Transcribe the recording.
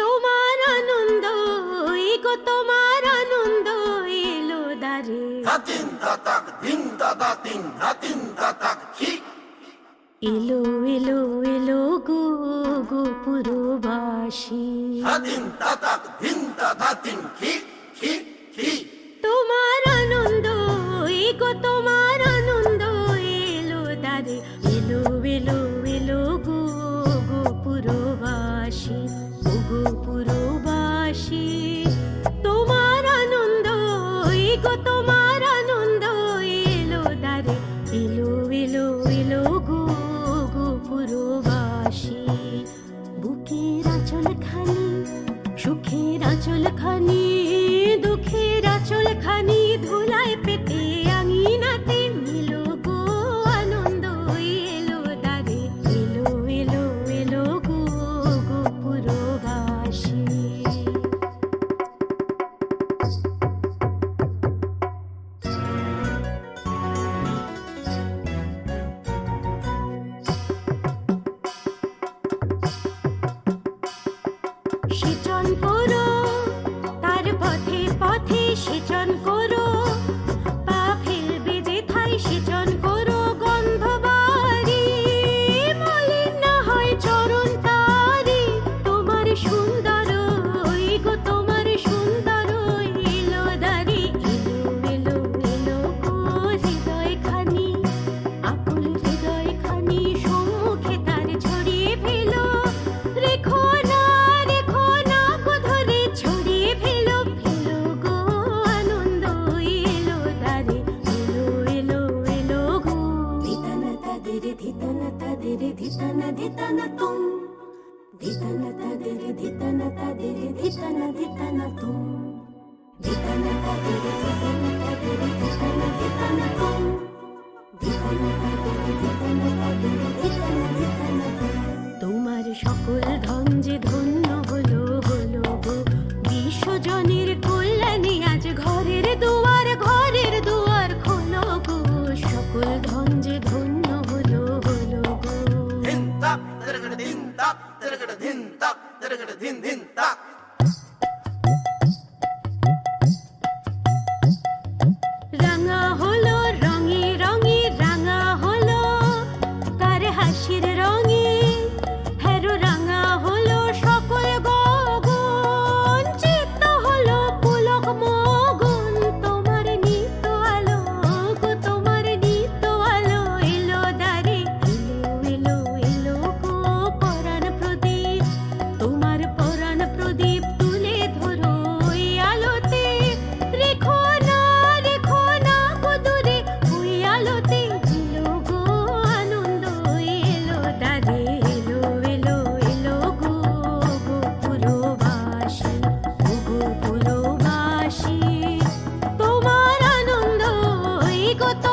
তোমার আনন্দ তোমার আনন্দ এলো দারে তাতাক ভিন তাতাক কি? এলো এলো এলো গো গো পুরবাসী তাতাক ভিন কি? কি কি? তোমার বুকের আঁচল খানি সুখের আচল খানি দুঃখের আঁচল খানি ধুলায় পেট ditana ditana tum ditana ta dire ditana ta dire ditana ditana tum ditana ta dire ditana ta dire ditana ditana tum ditana ta dire ditana ta dire ditana ditana tum তোমার সকল ধন যে ধন তাক তেরে কেটে ধিন ধিন তাক। গো